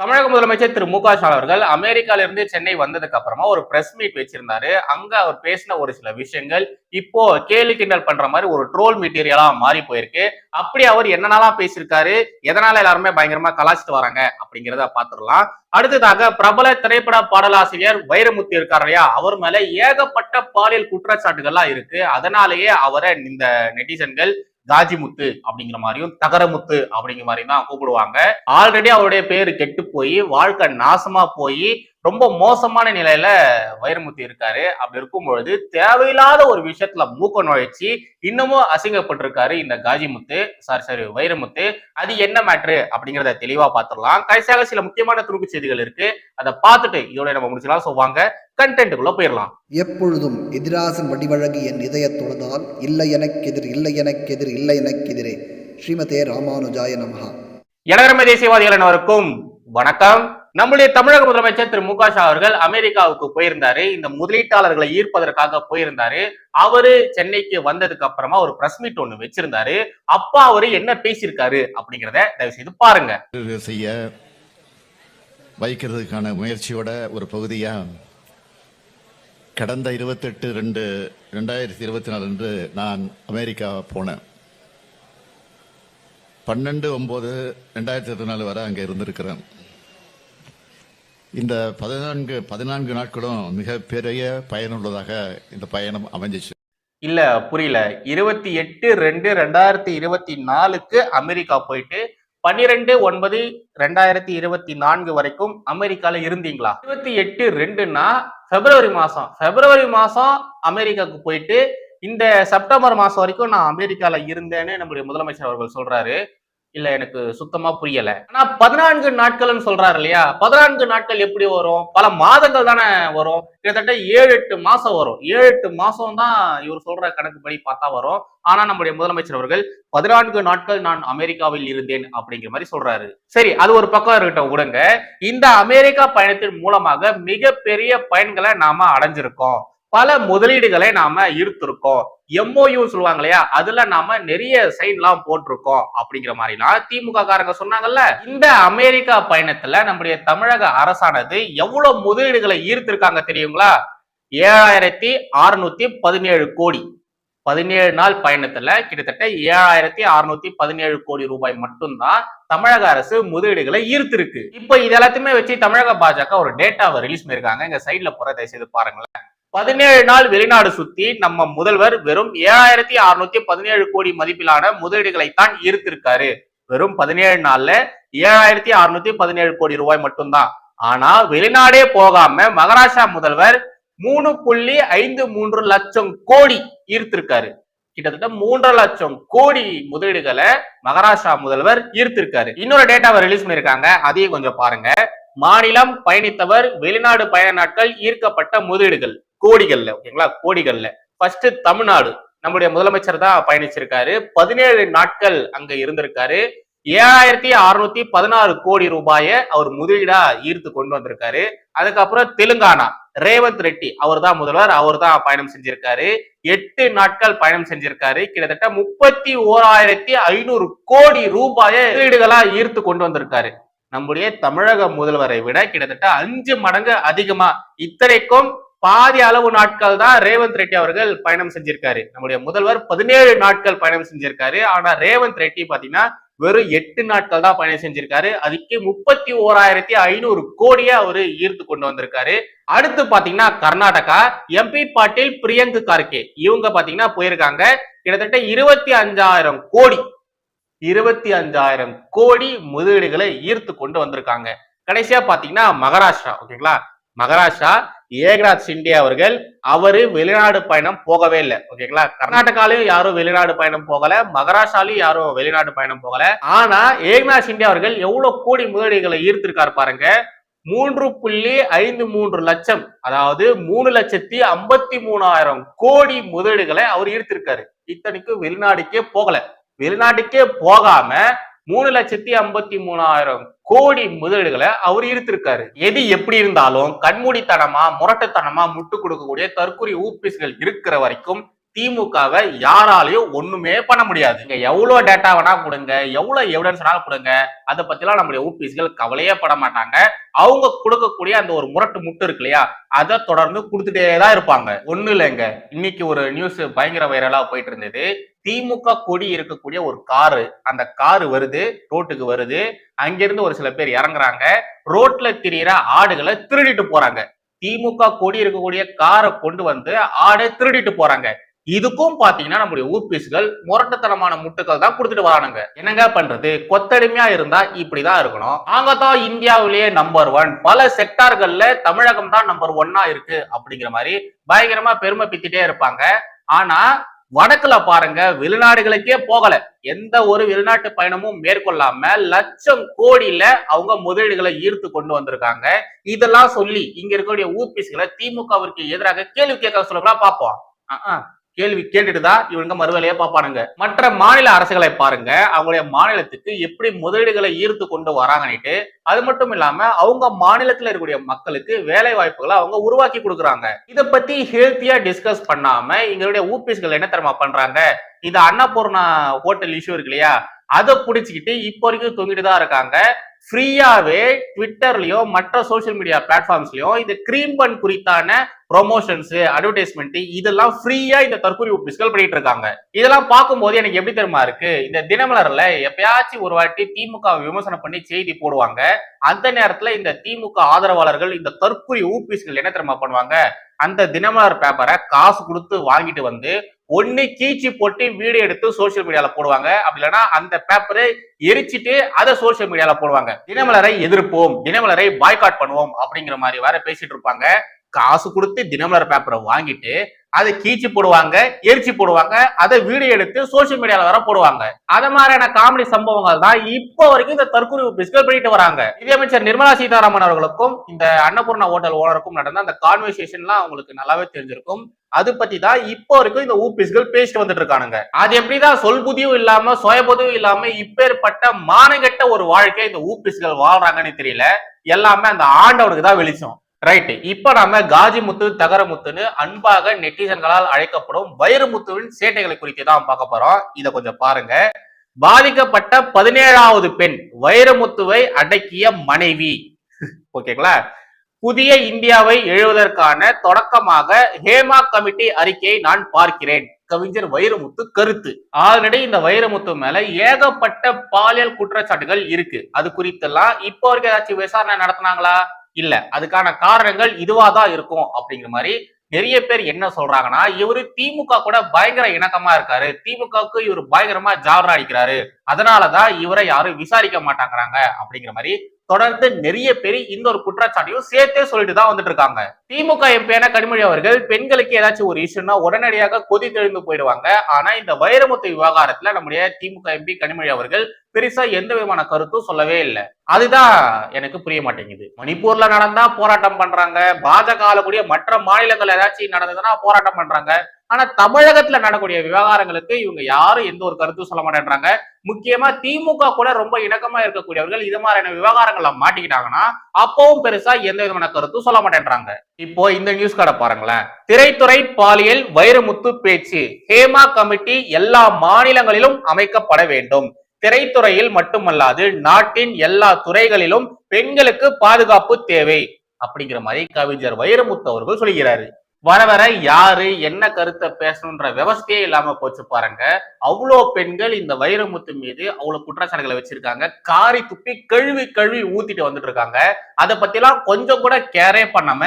தமிழக முதலமைச்சர் திரு மு க ஸ்டாலின் அவர்கள் அமெரிக்கால இருந்து சென்னை வந்ததுக்கு அப்புறமா ஒரு பிரஸ் மீட் வச்சிருந்தாரு. அங்க அவர் பேசின ஒரு சில விஷயங்கள் இப்போ கேலி கிண்டல் பண்ற மாதிரி ஒரு ட்ரோல் மெட்டீரியலா மாறி போயிருக்கு. அப்படி அவர் என்னென்னலாம் பேசியிருக்காரு எதனால எல்லாருமே பயங்கரமா கலாச்சிட்டு வராங்க அப்படிங்கிறத பாத்துடலாம் அடுத்ததாக பிரபல திரைப்பட பாடலாசிரியர் வைரமுத்து இருக்கார் இல்லையா? அவர் மேல ஏகப்பட்ட பாலியல் குற்றச்சாட்டுகள்லாம் இருக்கு. அதனாலேயே அவரை இந்த நெட்டிசன்கள் காஜிமுத்து அப்படிங்கிற மாதிரியும் தகரமுத்து அப்படிங்கிற மாதிரியும் தான் கூப்பிடுவாங்க. ஆல்ரெடி அவருடைய பேரு கெட்டு போய் வாழ்க்கை நாசமா போய் ரொம்ப மோசமான நிலையில வைரமுத்து இருக்காரு. அப்படி இருக்கும் பொழுது தேவையில்லாத ஒரு விஷயத்துல மூக்க நுழைச்சி இன்னமும் அசிங்கப்பட்டிருக்காரு இந்த காஜிமுத்து. Sorry sorry Vairamuthu. அது என்ன மேட்ரு அப்படிங்கிறத தெளிவா பார்த்துடலாம் கடைசியாக சில முக்கியமான துணுக்கு செய்திகள் இருக்கு. அதை பார்த்துட்டு இதோட நம்ம முடிச்சலாம் ஸோ வாங்க கண்டென்ட்டுக்குள்ள போயிடலாம். எப்பொழுதும் எதிராசன் வடிவழகு என் இதயத் தொழுதால் இல்லை எனக்கெதிர் இல்லை எனக்கெதிர் இல்லை எனக்கெதிரே ஸ்ரீமதே ராமானுஜாய நமஹா. எனதரமை தேசியவாதிகள் அனைவருக்கும் வணக்கம். நம்முடைய தமிழக முதலமைச்சர் திரு மு க அவர்கள் அமெரிக்காவுக்கு போயிருந்தாரு. இந்த முதலீட்டாளர்களை ஈர்ப்பதற்காக போயிருந்தாரு. அவரு சென்னைக்கு வந்ததுக்கு அப்புறமா ஒரு பிரஸ் மீட் ஒண்ணு வச்சிருந்தாரு. அப்பா அவரு என்ன பேசியிருக்காரு அப்படிங்கிறத தயவு செய்து பாருங்க. செய்ய வைக்கிறதுக்கான முயற்சியோட ஒரு பகுதியா கடந்த இருபத்தெட்டு ரெண்டு ரெண்டாயிரத்தி இருபத்தி நாலு அன்று நான் அமெரிக்கா போனேன். பன்னெண்டு ஒன்பது ரெண்டாயிரத்தி இருபத்தி நாலு வரை அங்கே இருந்திருக்கிறேன். இந்த பதினான்கு பதினான்கு நாட்களும் மிகப்பெரிய பயனுள்ளதாக இந்த பயணம் அமைஞ்சிச்சு. இல்ல புரியல. இருபத்தி எட்டு ரெண்டு ரெண்டாயிரத்தி இருபத்தி நாலுக்கு அமெரிக்கா போயிட்டு பன்னிரெண்டு ஒன்பது ரெண்டாயிரத்தி இருபத்தி நான்கு வரைக்கும் அமெரிக்கால இருந்தீங்களா? இருபத்தி எட்டு ரெண்டுன்னா பிப்ரவரி மாசம். பிப்ரவரி மாசம் அமெரிக்காவுக்கு போயிட்டு இந்த செப்டம்பர் மாசம் வரைக்கும் நான் அமெரிக்கால இருந்தேன்னு நம்முடைய முதலமைச்சர் அவர்கள் சொல்றாரு. இல்ல எனக்கு சுத்தமா புரியல. ஆனா பதினான்கு நாட்கள்னு சொல்றாரு இல்லையா? பதினான்கு நாட்கள் எப்படி வரும்? பல மாதங்கள் தானே வரும்? கிட்டத்தட்ட ஏழு எட்டு மாசம் வரும். ஏழு எட்டு மாசம் தான் இவர் சொல்ற கணக்குப்படி பார்த்தா வரும். ஆனா நம்முடைய முதலமைச்சர் அவர்கள் பதினான்கு நாட்கள் நான் அமெரிக்காவில் இருந்தேன் அப்படிங்கிற மாதிரி சொல்றாரு. சரி அது ஒரு பக்கம் இருக்கட்டும் விடுங்க. இந்த அமெரிக்கா பயணத்தின் மூலமாக மிகப்பெரிய பயன்களை நாம அடைஞ்சிருக்கோம். பல முதலீடுகளை நாம ஈர்த்திருக்கோம். எம்ஓயு சொல்லுவாங்க இல்லையா? அதுல நாம நிறைய சைன் எல்லாம் போட்டிருக்கோம் அப்படிங்கிற மாதிரிலாம் திமுக காரங்க சொன்னாங்கல்ல? இந்த அமெரிக்கா பயணத்துல நம்முடைய தமிழக அரசானது எவ்வளவு முதலீடுகளை ஈர்த்திருக்காங்க தெரியுங்களா? ஏழாயிரத்தி அறுநூத்தி பதினேழு கோடி. பதினேழு நாள் பயணத்துல கிட்டத்தட்ட ஏழாயிரத்தி அறுநூத்தி பதினேழு கோடி ரூபாய் மட்டும்தான் தமிழக அரசு முதலீடுகளை ஈர்த்திருக்கு. இப்ப இது எல்லாத்தையுமே வச்சு தமிழக பாஜக ஒரு டேட்டாவை ரிலீஸ் பண்ணிருக்காங்க இங்க சைட்ல போற தயவு செய்து பாருங்களேன். பதினேழு நாள் வெளிநாடு சுத்தி நம்ம முதல்வர் வெறும் ஏழாயிரத்தி அறுநூத்தி பதினேழு கோடி மதிப்பிலான முதலீடுகளை தான் ஈர்த்திருக்காரு. வெறும் பதினேழு நாள்ல ஏழாயிரத்தி அறுநூத்தி பதினேழு கோடி ரூபாய் மட்டும்தான். ஆனா வெளிநாடே போகாம மகாராஷ்டிரா முதல்வர் மூணு புள்ளி ஐந்து மூன்று லட்சம் கோடி ஈர்த்திருக்காரு. கிட்டத்தட்ட மூன்றரை லட்சம் கோடி முதலீடுகளை மகாராஷ்டிரா முதல்வர் ஈர்த்திருக்காரு. இன்னொரு டேட்டாவை ரிலீஸ் பண்ணிருக்காங்க அதையும் கொஞ்சம் பாருங்க. மாநிலம் பயணித்தவர் வெளிநாடு பயண நாட்கள் ஈர்க்கப்பட்ட முதலீடுகள். கோடிகள்ல ஓகேங்களா? கோடிகள்ல. ஃபர்ஸ்ட் தமிழ்நாடு. நம்முடைய முதலமைச்சர் தான் பயணிச்சிருக்காரு. பதினேழு நாட்கள் அங்க இருந்திருக்காரு. ஏழாயிரத்தி அறுநூத்தி பதினாறு கோடி ரூபாயை அவர் முதலீடா ஈர்த்து கொண்டு வந்திருக்காரு. அதுக்கப்புறம் தெலுங்கானா. ரேவந்த் ரெட்டி அவர் தான் முதல்வர் அவர் தான் பயணம் செஞ்சிருக்காரு. எட்டு நாட்கள் பயணம் செஞ்சிருக்காரு. கிட்டத்தட்ட முப்பத்தி ஓராயிரத்தி ஐநூறு கோடி ரூபாயை முதலீடுகளா ஈர்த்து கொண்டு வந்திருக்காரு. நம்முடைய தமிழக முதல்வரை விட கிட்டத்தட்ட அஞ்சு மடங்கு அதிகமா இத்தனைக்கும் பாதி அளவு நாட்கள் தான் ரேவந்த் ரெட்டி அவர்கள் பயணம் செஞ்சிருக்காரு. நம்முடைய முதல்வர் பதினேழு நாட்கள் பயணம் செஞ்சிருக்காரு. ஆனா ரேவந்த் ரெட்டி பாத்தீங்கன்னா வெறும் எட்டு நாட்கள் தான் பயணம் செஞ்சிருக்காரு. அதுக்கு முப்பத்தி ஓராயிரத்தி ஐநூறு கோடியை அவரு ஈர்த்து கொண்டு வந்திருக்காரு. அடுத்து பாத்தீங்கன்னா கர்நாடகா எம்பி பாட்டீல் பிரியங்கு கார்கே. இவங்க பாத்தீங்கன்னா போயிருக்காங்க. கிட்டத்தட்ட இருபத்தி அஞ்சாயிரம் கோடி இருபத்தி அஞ்சாயிரம் கோடி முதலீடுகளை ஈர்த்து கொண்டு வந்திருக்காங்க. கடைசியா பாத்தீங்கன்னா மகாராஷ்டிரா ஓகேங்களா? மகாராஷ்டிரா ஏக்நாத் சிண்டே அவர்கள் அவரு வெளிநாடு பயணம் போகவே இல்லை. ஓகேங்களா கர்நாடகாலையும் யாரும் வெளிநாடு பயணம் போகல. மகாராஷ்டிராலையும் யாரும் வெளிநாடு பயணம் போகல. ஆனா ஏக்நாத் சிண்டே அவர்கள் எவ்வளவு கோடி முதலீடுகளை ஈர்த்திருக்காரு பாருங்க. மூன்று புள்ளி ஐந்து மூன்று லட்சம் அதாவது மூணு லட்சத்தி ஐம்பத்தி மூணாயிரம் கோடி முதலீடுகளை அவர் ஈர்த்திருக்காரு. இத்தனைக்கும் வெளிநாடுக்கே போகல. வெளிநாட்டுக்கே போகாம மூணு லட்சத்தி ஐம்பத்தி மூணாயிரம் கோடி முதலீடுகளை அவர் ஈர்த்திருக்காரு. எது எப்படி இருந்தாலும் கண்மூடித்தனமா முரட்டுத்தனமா முட்டு கொடுக்கக்கூடிய தற்கொலை ஊப்பிஸ்கள் இருக்கிற வரைக்கும் திமுகவை யாராலையும் ஒண்ணுமே பண்ண முடியாது. இங்க எவ்வளவு டேட்டா வேணா கொடுங்க எவ்வளவு எவிடன்ஸ் வேணாலும் கொடுங்க அதை பத்திலாம் நம்முடைய ஊபிஸ்கள் கவலையே பட மாட்டாங்க. அவங்க கொடுக்கக்கூடிய அந்த ஒரு முரட்டு முட்டு இருக்கு இல்லையா அதை தொடர்ந்து கொடுத்துட்டே தான் இருப்பாங்க. ஒண்ணு இல்லைங்க. இன்னைக்கு ஒரு நியூஸ் பயங்கர வைரலா போயிட்டு இருந்தது. திமுக கொடி இருக்கக்கூடிய ஒரு காரு அந்த காரு வருது ரோட்டுக்கு வருது. அங்கிருந்து ஒரு சில பேர் இறங்குறாங்க. ரோட்ல திரியிற ஆடுகளை திருடிட்டு போறாங்க. திமுக கொடி இருக்கக்கூடிய காரை கொண்டு வந்து ஆடை திருடிட்டு போறாங்க. இதுக்கும் பாத்தீங்கன்னா நம்முடைய ஊபிஸ்கள் முரட்டுத்தனமான முட்டுக்கள் தான் கொடுத்துட்டு வரானுங்க. என்னங்க பண்றது? கொத்தடிமையா இருந்தா இப்படிதான் இருக்கணும். நாங்க தான் இந்தியாவிலேயே நம்பர் ஒன் பல செக்டார்கள்ல தமிழகம் தான் நம்பர் ஒன்னா இருக்கு அப்படிங்கிற மாதிரி பயங்கரமா பெருமை பித்திட்டே இருப்பாங்க. ஆனா வடக்குல பாருங்க வெளிநாடுகளுக்கே போகல. எந்த ஒரு வெளிநாட்டு பயணமும் மேற்கொள்ளாம லட்சம் கோடியில அவங்க முதலீடுகளை ஈர்த்து கொண்டு வந்திருக்காங்க. இதெல்லாம் சொல்லி இங்க இருக்கக்கூடிய ஊபிஸ்களை திமுகவிற்கு எதிராக கேள்வி கேட்க சொல்லுங்களா பார்ப்போம். ஆஹ் கேள்வி கேட்டுட்டு தான் இவங்க மறுவேலையை பார்ப்பானுங்க. மற்ற மாநில அரசுகளை பாருங்க. அவங்களுடைய மாநிலத்துக்கு எப்படி முதலீடுகளை ஈர்த்து கொண்டு வராங்கன்னுட்டு அது மட்டும் இல்லாம அவங்க மாநிலத்துல இருக்கக்கூடிய மக்களுக்கு வேலை வாய்ப்புகளை அவங்க உருவாக்கி கொடுக்குறாங்க. இதை பத்தி ஹெல்த்தியா டிஸ்கஸ் பண்ணாம எங்களுடைய ஊபிஸ்கள் என்ன தரமா பண்றாங்க? இந்த அன்னபூர்ணா ஹோட்டல் இஷ்யூ இருக்கு இல்லையா? அதை பிடிச்சிக்கிட்டு இப்போ வரைக்கும் தொங்கிட்டு தான் இருக்காங்க. ஃப்ரீயாவே ட்விட்டர்லயோ மற்ற சோஷியல் மீடியா பிளாட்ஃபார்ம்ஸ்லயோ இந்த கிரீம் பன் குறித்தான ப்ரொமோஷன்ஸ் அட்வர்டைஸ்மெண்ட் இதெல்லாம் ஃப்ரீயா இந்த தற்கூரி ஊபிஸ்கள் பண்ணிட்டு இருக்காங்க இதெல்லாம் பார்க்கும்போது எனக்கு எப்படி தெரியுமா இருக்கு? இந்த தினமலர்ல எப்பயாச்சும் ஒரு வாட்டி திமுக விமர்சனம் பண்ணி செய்தி போடுவாங்க. அந்த நேரத்துல இந்த திமுக ஆதரவாளர்கள் இந்த தற்கூரி ஊபிஸ்கள் என்ன தெரியுமா பண்ணுவாங்க? அந்த தினமலர் பேப்பரை காசு கொடுத்து வாங்கிட்டு வந்து ஒண்ணு கீச்சி போட்டு வீடியோ எடுத்து சோஷியல் மீடியால போடுவாங்க. அப்படி இல்லைன்னா அந்த பேப்பரை எரிச்சிட்டு அதை சோஷியல் மீடியால போடுவாங்க. தினமலரை எதிர்ப்போம் தினமலரை பாய்காட் பண்ணுவோம் அப்படிங்கிற மாதிரி வேற பேசிட்டு இருப்பாங்க. காசு கொடுத்து தினமலர் பேப்பரை வாங்கிட்டு அதை கீச்சு போடுவாங்க எரிச்சு போடுவாங்க அதை வீடியோ எடுத்து சோஷியல் மீடியால வர போடுவாங்க. அத மாதிரியான காமெடி சம்பவங்கள் தான் இப்போ வரைக்கும் இந்த தற்கொலை பிஸ்கல் பண்ணிட்டு வராங்க. நிதியமைச்சர் நிர்மலா சீதாராமன் அவர்களுக்கும் இந்த அன்னபூர்ணா ஹோட்டல் ஓனருக்கும் நடந்த அந்த கான்வர்சேஷன்லாம் அவங்களுக்கு நல்லாவே தெரிஞ்சிருக்கும். அது பத்தி தான் இப்போ வரைக்கும் இந்த ஊபிஸ்கள் பேசிட்டு வந்துட்டு இருக்கானுங்க. அது எப்படிதான் சொல்புதியும் இல்லாம சுயபுதியும் இல்லாம இப்பேற்பட்ட மானகெட்ட ஒரு வாழ்க்கை இந்த ஊபிஸ்கள் வாழ்றாங்கன்னு தெரியல. எல்லாமே அந்த ஆண்டவனுக்கு தான் வெளிச்சம். ரைட் இப்ப நாம காஜிமுத்து தகரமுத்துன்னு அன்பாக நெட்டிசன்களால் அழைக்கப்படும் வைரமுத்துவின் சேட்டைகளை குறித்து தான் பார்க்க போறோம். இத கொஞ்சம் பாருங்க. பாதிக்கப்பட்ட பதினேழாவது பெண் வைரமுத்துவை அடக்கிய மனைவி. ஓகேங்களா? புதிய இந்தியாவை எழுவதற்கான தொடக்கமாக ஹேமா கமிட்டி அறிக்கையை நான் பார்க்கிறேன். கவிஞர் வைரமுத்து கருத்து. ஆல்ரெடி இந்த வைரமுத்து மேல ஏகப்பட்ட பாலியல் குற்றச்சாட்டுகள் இருக்கு. அது குறித்தெல்லாம் இப்போ வரைக்கும் ஏதாச்சும் விசாரணை நடத்தினாங்களா? இல்ல. அதுக்கான காரணங்கள் இதுவா தான் இருக்கும் அப்படிங்கிற மாதிரி நிறைய பேர் என்ன சொல்றாங்கன்னா இவரு திமுக கூட பயங்கர இணக்கமா இருக்காரு. திமுகவுக்கு இவர் பயங்கரமா ஜாவரா அடிக்கிறாரு. அதனாலதான் இவரை யாரும் விசாரிக்க மாட்டாங்கிறாங்க அப்படிங்கிற மாதிரி தொடர்ந்து நிறைய பேர் இந்த ஒரு குற்றச்சாட்டையும் சேர்த்தே சொல்லிட்டு தான் வந்துட்டு இருக்காங்க. திமுக எம்பியான கனிமொழி அவர்கள் பெண்களுக்கு ஏதாச்சும் ஒரு இஷ்யூனா உடனடியாக கொதி தெளிந்து போயிடுவாங்க. ஆனா இந்த வைரமுத்து விவகாரத்துல நம்முடைய திமுக எம்பி கனிமொழி அவர்கள் பெருசா எந்த விதமான கருத்தும் சொல்லவே இல்லை. அதுதான் எனக்கு புரிய மாட்டேங்குது. மணிப்பூர்ல நடந்தா போராட்டம் பண்றாங்க. பாஜக ஆளக்கூடிய மற்ற மாநிலங்கள் ஏதாச்சும் நடந்ததுன்னா போராட்டம் பண்றாங்க. ஆனா தமிழகத்துல நடக்கக்கூடிய விவகாரங்களுக்கு இவங்க யாரும் எந்த ஒரு கருத்தும் சொல்ல மாட்டேன்றாங்க. முக்கியமா திமுக கூட ரொம்ப இணக்கமா இருக்கக்கூடியவர்கள் இது மாதிரியான விவகாரங்கள்ல மாட்டிக்கிட்டாங்கன்னா அப்பவும் பெருசா எந்த விதமான கருத்தும் சொல்ல மாட்டேன்றாங்க. இப்போ இந்த நியூஸ் கார்டை பாருங்களேன். திரைத்துறை பாலியல் வைரமுத்து பேச்சு. ஹேமா கமிட்டி எல்லா மாநிலங்களிலும் அமைக்கப்பட வேண்டும். திரைத்துறையில் மட்டுமல்லாது நாட்டின் எல்லா துறைகளிலும் பெண்களுக்கு பாதுகாப்பு தேவை. அப்படிங்கிற மாதிரி கவிஞர் வைரமுத்து அவர்கள் சொல்கிறாரு வர வர யாரு என்ன கருத்தை பேசணுன்ற விவசாயே இல்லாம போச்சு பாருங்க. அவ்வளோ பெண்கள் இந்த வைரமுத்து மீது அவ்வளவு குற்றச்சாட்டுகளை வச்சிருக்காங்க. காரி துப்பி கழுவி கழுவி ஊத்திட்டு வந்துட்டு இருக்காங்க. அதை பத்திலாம் கொஞ்சம் கூட கேரே பண்ணாம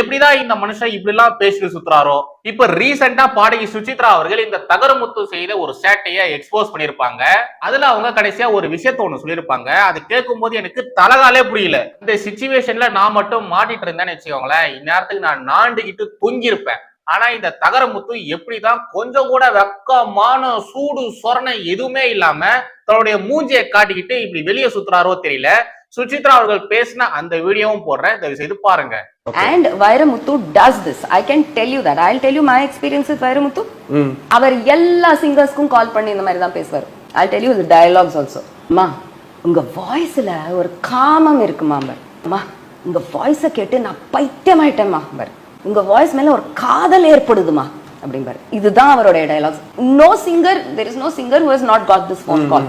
எப்படிதான் இந்த மனுஷன் இப்படி எல்லாம் பேசிட்டு சுத்துறாரோ? இப்ப ரீசெண்டா பாடகி சுசித்ரா அவர்கள் இந்த தகரமுத்து செய்த ஒரு சேட்டையை எக்ஸ்போஸ் பண்ணிருப்பாங்க அதுல அவங்க கடைசியா ஒரு விஷயத்த ஒண்ணு சொல்லியிருப்பாங்க. அது கேட்கும் போது எனக்கு தலகாலே புரியல. இந்த சுச்சுவேஷன்ல நான் மட்டும் மாட்டிட்டு இருந்தேன்னு வச்சுக்கோங்களேன். இந்நேரத்துக்கு நான் நாண்டுகிட்டு தொங்கியிருப்பேன். ஆனா இந்த தகரமுத்து எப்படிதான் கொஞ்சம் கூட வெக்கமான சூடு சொரணை எதுவுமே இல்லாம தன்னுடைய மூஞ்சியை காட்டிக்கிட்டு இப்படி வெளியே சுத்துறாரோ தெரியல. சுசித்ரா அவர்கள் பேசின அந்த வீடியோவும் போடுறேன். தயவு செய்து பாருங்க And Vairamuthu does this. I can tell you that. I'll tell you my experience with Vairamuthu. அவர் எல்லா சிங்கர்ஸ்க்கும் கால் பண்ணி இந்த மாதிரி தான் பேசுவார். I'll tell you the dialogues also. அம்மா உங்க வாய்ஸ்ல ஒரு காமம் இருக்குமா பார். அம்மா உங்க வாய்ஸை கேட்டு நான் பைத்தியமாயிட்டேம்மா பார். உங்க வாய்ஸ் மேல ஒரு காதல் ஏற்படுதுமா? அப்படிம்பாரு. இதுதான் அவருடைய dialogues no singer there is no singer who has not got this phone call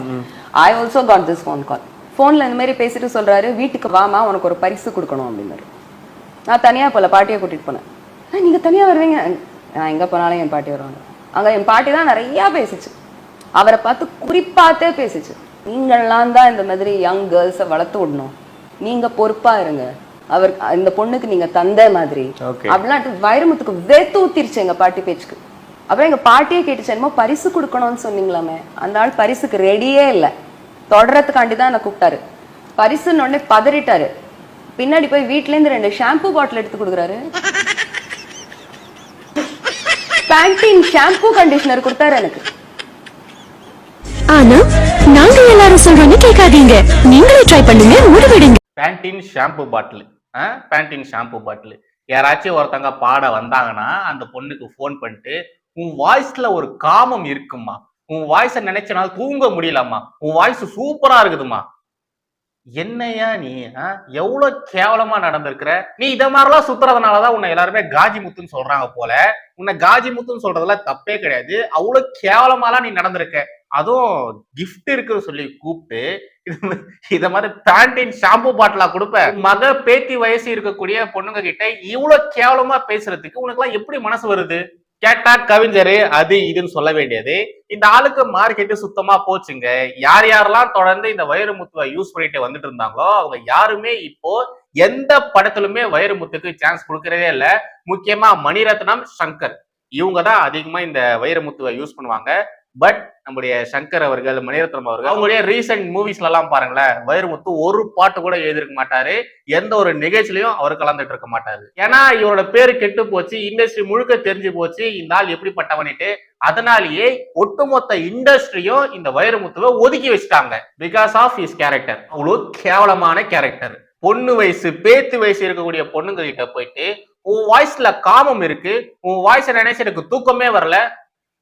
I also got this phone call ஃபோனில் இந்த மாதிரி பேசிட்டு சொல்றாரு வீட்டுக்கு வாமா உனக்கு ஒரு பரிசு கொடுக்கணும் அப்படின்னாரு நான் தனியாக போல பாட்டியை கூட்டிட்டு போனேன். "ஆ, நீங்க தனியா வருவீங்க? நான் எங்க போனாலும் என் பாட்டி வருவாங்க. அங்க என் பாட்டி தான் நிறைய பேசுச்சு. அவரை பார்த்து குறிப்பாத்தே பேசுச்சு. நீங்கள்லாம் தான் இந்த மாதிரி யங் கேர்ள்ஸை வளர்த்து விடணும். நீங்க பொறுப்பா இருங்க. அவர் இந்த பொண்ணுக்கு நீங்க தந்த மாதிரி. அப்படிலாம் வைரமுத்துக்கு வெத்து ஊத்திருச்சு எங்க பாட்டி பேச்சுக்கு. அப்புறம் எங்க பாட்டியே கேட்டுச்சு என்னமோ பரிசு கொடுக்கணும்னு சொன்னீங்களாமே. அந்த ஆள் பரிசுக்கு ரெடியே இல்லை. தொடரத்துக்காண்டி தான் என்னை கூப்பிட்டாரு. பரிசுன்னு உடனே பதறிட்டாரு. பின்னாடி போய் வீட்ல இருந்து ரெண்டு ஷாம்பு பாட்டில் எடுத்து கொடுக்குறாரு. பேண்டீன் ஷாம்பு கண்டிஷனர் கொடுத்தாரு எனக்கு. ஆனா நாங்க எல்லாரும் சொல்றோம்னு கேட்காதீங்க. நீங்களே ட்ரை பண்ணுங்க முடிவெடுங்க பேண்டின் ஷாம்பு பாட்டில் பேண்டின் ஷாம்பு பாட்டில் யாராச்சும் ஒருத்தங்க பாட வந்தாங்கன்னா அந்த பொண்ணுக்கு ஃபோன் பண்ணிட்டு உன் வாய்ஸ்ல ஒரு காமம் இருக்குமா உன் வாய்ஸை நினைச்சனால தூங்க முடியலம்மா. உன் வாய்ஸ் சூப்பரா இருக்குதுமா என்னையா நீ எவ்வளோ எவ்வளவு கேவலமா நடந்திருக்கிற? நீ இத மாதிரிலாம் சுத்துறதுனாலதான் உன்னை எல்லாருமே காஜி முத்துன்னு சொல்றாங்க போல. உன்னை காஜி முத்துன்னு சொல்றதுல தப்பே கிடையாது. அவ்வளவு கேவலமாலாம் நீ நடந்திருக்க. அதுவும் கிஃப்ட் இருக்குன்னு சொல்லி கூப்பிட்டு இத மாதிரி பேண்டின் ஷாம்பு பாட்டிலா கொடுப்பேன் மக பேத்தி வயசு இருக்கக்கூடிய பொண்ணுங்க கிட்ட இவ்வளவு கேவலமா பேசுறதுக்கு உனக்கு எல்லாம் எப்படி மனசு வருது? கேட்டா கவிஞரு அது இதுன்னு சொல்ல வேண்டியது. இந்த ஆளுக்கு மார்க்கெட்டு சுத்தமா போச்சுங்க. யார் யாரெல்லாம் தொடர்ந்து இந்த வைரமுத்துவை யூஸ் பண்ணிட்டு வந்துட்டு இருந்தாங்களோ அவங்க யாருமே இப்போ எந்த படத்திலுமே வைரமுத்துக்கு சான்ஸ் கொடுக்கறதே இல்ல. முக்கியமா மணிரத்னம் சங்கர். இவங்க தான் அதிகமா இந்த வைரமுத்துவை யூஸ் பண்ணுவாங்க. பட் நம்முடைய சங்கர் அவர்கள் மணிரத்னம் அவர்கள் அவங்களுடைய ரீசெண்ட் மூவிஸ்ல எல்லாம் பாருங்களேன் வைரமுத்து ஒரு பாட்டு கூட எழுதிருக்க மாட்டாரு. எந்த ஒரு நிகழ்ச்சியிலையும் அவர் கலந்துட்டு இருக்க மாட்டாரு. ஏன்னா இவரோட பேரு கெட்டு போச்சு இண்டஸ்ட்ரி முழுக்க தெரிஞ்சு போச்சு இந்த ஆள் எப்படிப்பட்டவனிட்டு அதனாலேயே ஒட்டுமொத்த இண்டஸ்ட்ரியும் இந்த வைரமுத்துவை ஒதுக்கி வச்சுட்டாங்க. பிகாஸ் ஆஃப் இஸ் கேரக்டர் அவ்வளவு கேவலமான கேரக்டர் பொண்ணு வயசு பேத்து வயசு இருக்கக்கூடிய பொண்ணுங்க கிட்ட போயிட்டு உன் வாய்ஸ்ல காமம் இருக்கு. உன் வாய்ஸ் நினைச்சு எனக்கு தூக்கமே வரல.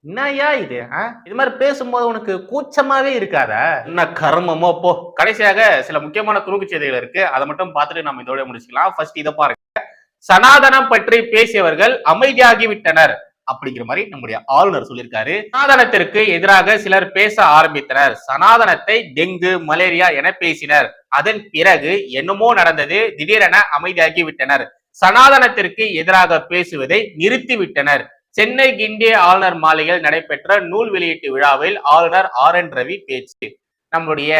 என்னய்யா இது இது மாதிரி பேசும்போது உனக்கு கூச்சமாவே இருக்காத? என்ன கர்மமோ போ. கடைசியாக சில முக்கியமான துணுக்கு செய்திகள் இருக்கு. அதை மட்டும் பார்த்துட்டு நம்ம இதோட முடிச்சுக்கலாம். ஃபர்ஸ்ட் இதை பாருங்க. சனாதனம் பற்றி பேசியவர்கள் அமைதியாகி விட்டனர் அப்படிங்கிற மாதிரி நம்முடைய ஆளுநர் சொல்லியிருக்காரு. சனாதனத்திற்கு எதிராக சிலர் பேச ஆரம்பித்தனர். சனாதனத்தை டெங்கு மலேரியா என பேசினர். அதன் பிறகு என்னமோ நடந்தது திடீரென அமைதியாகி விட்டனர் சனாதனத்திற்கு எதிராக பேசுவதை நிறுத்திவிட்டனர். சென்னை கிண்டிய ஆளுநர் மாளிகையில் நடைபெற்ற நூல் வெளியீட்டு விழாவில் ஆளுநர் ஆர் என் ரவி பேச்சு. நம்மளுடைய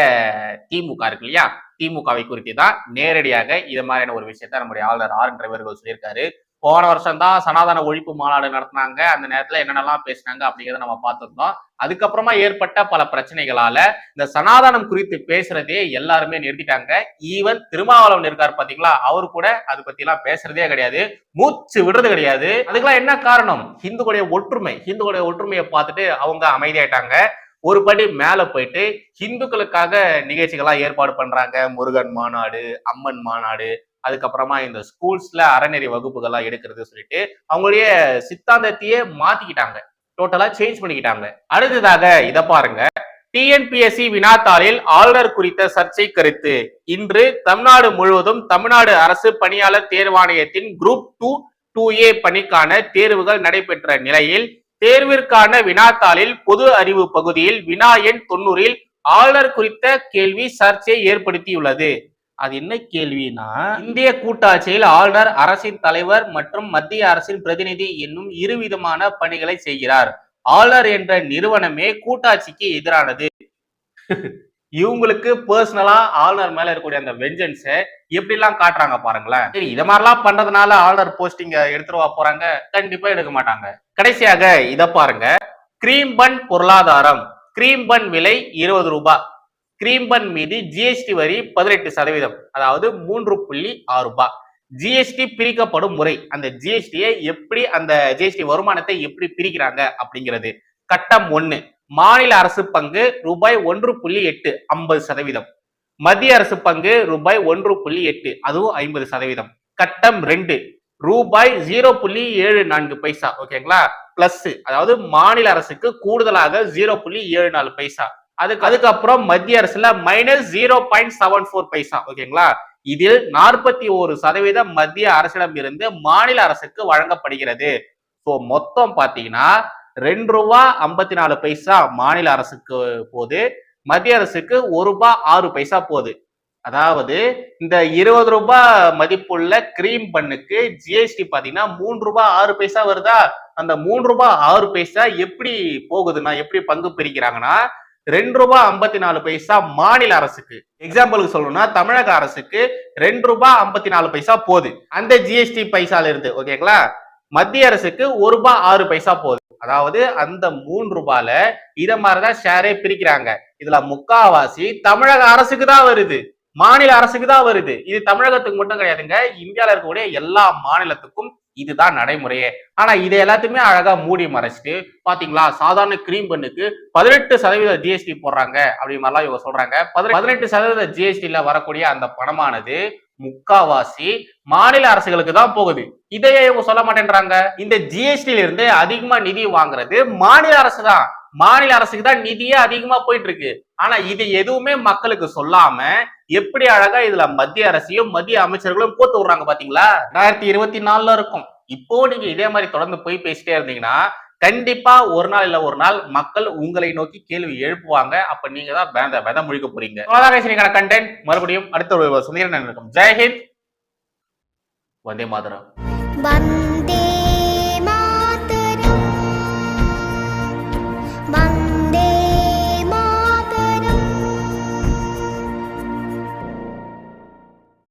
திமுக இருக்கு இல்லையா? திமுகவை குறித்து தான் நேரடியாக இது மாதிரியான ஒரு விஷயத்த நம்முடைய ஆளுநர் ஆர் என் ரவி அவர்கள் சொல்லியிருக்காரு. போன வருஷம் தான் சனாதன ஒழிப்பு மாநாடு நடத்தினாங்க. அந்த நேரத்துல என்னென்னலாம் பேசினாங்க அப்படிங்கிறத நம்ம பார்த்துருந்தோம். அதுக்கப்புறமா ஏற்பட்ட பல பிரச்சனைகளால இந்த சனாதனம் குறித்து பேசுறதே எல்லாருமே நிறுத்திட்டாங்க. ஈவன் திருமாவளவன் இருக்கார் பாத்தீங்களா? அவரு கூட அது பத்தி எல்லாம் பேசுறதே கிடையாது. மூச்சு விடுறது கிடையாது. அதுக்கெல்லாம் என்ன காரணம்? ஹிந்துக்களுடைய ஒற்றுமை. ஹிந்துக்களுடைய ஒற்றுமையை பார்த்துட்டு அவங்க அமைதியாயிட்டாங்க. ஒரு படி மேல போயிட்டு ஹிந்துக்களுக்காக நிகழ்ச்சிகள்லாம் ஏற்பாடு பண்றாங்க. முருகன் மாநாடு அம்மன் மாநாடு அதுக்கப்புறமா இந்த ஸ்கூல்ஸ்ல அறநெறி வகுப்புகள்லாம் எடுக்கிறது சொல்லிட்டு அவங்களுடைய சித்தாந்தத்தையே மாத்திக்கிட்டாங்க. டோட்டலா சேஞ்ச் பண்ணிக்கிட்டாங்க. அடுத்ததாக இதை பாருங்க. டிஎன்பிஎஸ்சி வினாத்தாளில் ஆளுநர் குறித்த சர்ச்சை கருத்து. இன்று தமிழ்நாடு முழுவதும் தமிழ்நாடு அரசு பணியாளர் தேர்வாணையத்தின் குரூப் டூ டூ ஏ பணிக்கான தேர்வுகள் நடைபெற்ற நிலையில் தேர்விற்கான வினாத்தாளில் பொது அறிவு பகுதியில் வினா எண் தொண்ணூறில் ஆளுநர் குறித்த கேள்வி சர்ச்சையை ஏற்படுத்தியுள்ளது. அது என்ன கேள்வினா இந்திய கூட்டாட்சியில் ஆளுநர் அரசின் தலைவர் மற்றும் மத்திய அரசின் பிரதிநிதி என்னும் இருவிதமான பணிகளை செய்கிறார். ஆளுநர் என்ற நிறுவனமே கூட்டாட்சிக்கு எதிரானது. இவங்களுக்கு பர்சனலா ஆளுநர் மேல இருக்கக்கூடிய அந்த வெஞ்சன்ஸை எப்படி எல்லாம் காட்டுறாங்க பாருங்களேன். சரி இத மாதிரிலாம் பண்றதுனால ஆளுநர் போஸ்டிங்க எடுத்துருவா போறாங்க. கண்டிப்பா எடுக்க மாட்டாங்க. கடைசியாக இத பாருங்க. கிரீம் பன் பொருளாதாரம். கிரீம் பன் விலை இருபது ரூபாய். கிரீம்பன் மீது ஜிஎஸ்டி வரி பதினெட்டு சதவீதம் அதாவது மூன்று புள்ளி ஆறு ரூபாய் ஜிஎஸ்டி பிரிக்கப்படும் முறை அந்த ஜிஎஸ்டியை எப்படி அந்த ஜிஎஸ்டி வருமானத்தை எப்படி பிரிக்கிறாங்க அப்படிங்கிறது. கட்டம் ஒன்று மாநில அரசு பங்கு ரூபாய் ஒன்று புள்ளி எட்டு ஐம்பது சதவீதம். மத்திய அரசு பங்கு ரூபாய் ஒன்று புள்ளி எட்டு அதுவும் ஐம்பது சதவீதம். கட்டம் ரெண்டு ரூபாய் ஜீரோ புள்ளி ஏழு நான்கு பைசா ஓகேங்களா? பிளஸ் அதாவது மாநில அரசுக்கு கூடுதலாக ஜீரோ புள்ளி ஏழு நாலு பைசா. அதுக்கு அதுக்கப்புறம் மத்திய அரசுல minus zero point seven four paisa ஓகேங்களா இதில் நாற்பத்தி ஒரு சதவீதம் மத்திய அரசிடம் இருந்து மாநில அரசுக்கு வழங்கப்படுகிறது. ஸோ மொத்தம் பார்த்தீங்கன்னா ரெண்டு ரூபா ஐம்பத்தி நாலு பைசா மாநில அரசுக்கு போகுது. மத்திய அரசுக்கு ஒரு ரூபாய் ஆறு பைசா போகுது. அதாவது இந்த இருபது ரூபாய் மதிப்புள்ள கிரீம் பண்ணுக்கு ஜிஎஸ்டி பாத்தீங்கன்னா மூன்று ரூபாய் ஆறு பைசா வருதா? அந்த மூன்று ரூபாய் ஆறு பைசா எப்படி போகுதுன்னா எப்படி பங்கு பிரிக்கிறாங்கன்னா ரெண்டு ரூபாய் ஐம்பத்தி நாலு பைசா மாநில அரசுக்கு. எக்ஸாம்பிளுக்கு சொல்லணும்னா தமிழக அரசுக்கு ரெண்டு ரூபாய் ஐம்பத்தி நாலு பைசா போகுது அந்த ஜிஎஸ்டி பைசால இருந்து ஓகேங்களா மத்திய அரசுக்கு ஒரு ரூபாய் ஆறு பைசா போகுது அதாவது அந்த மூணு ரூபாயில இதை மாதிரிதான் ஷேரே பிரிக்கிறாங்க. இதுல முக்காவாசி தமிழக அரசுக்கு தான் வருது. மாநில அரசுக்கு தான் வருது. இது தமிழகத்துக்கு மட்டும் கிடையாதுங்க. இந்தியால இருக்கக்கூடிய எல்லா மாநிலத்துக்கும் இதுதான் நடைமுறையே. ஆனா இதை எல்லாத்தையுமே அழகா மூடி மறைச்சிட்டு பாத்தீங்களா? சாதாரண கிரீம் பண்ணுக்கு பதினெட்டு சதவீத ஜிஎஸ்டி போடுறாங்க அப்படி மாதிரிலாம் இவங்க சொல்றாங்க. பதினெட்டு சதவீத ஜிஎஸ்டில வரக்கூடிய அந்த பணமானது முக்காவாசி மாநில அரசுகளுக்கு தான் போகுது. இதையே இவங்க சொல்ல மாட்டேன்றாங்க. இந்த ஜிஎஸ்டியில இருந்து அதிகமா நிதி வாங்குறது மாநில அரசு தான். மாநில அரசுக்கு தான் நிதியே அதிகமா போயிட்டு இருக்கு ஆனா இது எதுவுமே மக்களுக்கு சொல்லாம எப்படி அழகா இதுல மத்திய அரசையும் மத்திய அமைச்சர்களும் போட்டு விடுறாங்க பாத்தீங்களா? ரெண்டாயிரத்தி இருபத்தி நாலுல இருக்கும். இப்போ நீங்க இதே மாதிரி தொடர்ந்து போய் பேசிட்டே இருந்தீங்கன்னா கண்டிப்பா ஒரு நாள் இல்ல ஒரு நாள் மக்கள் உங்களை நோக்கி கேள்வி எழுப்புவாங்க. அப்ப நீங்க தான் வேந்த வித முழிக்க போறீங்க. அவ்வளவுதான் கண்டென்ட் மறுபடியும் அடுத்த ஒரு சுந்தரன் இருக்கும் ஜெயஹிந்த் வந்தே மாதரம்.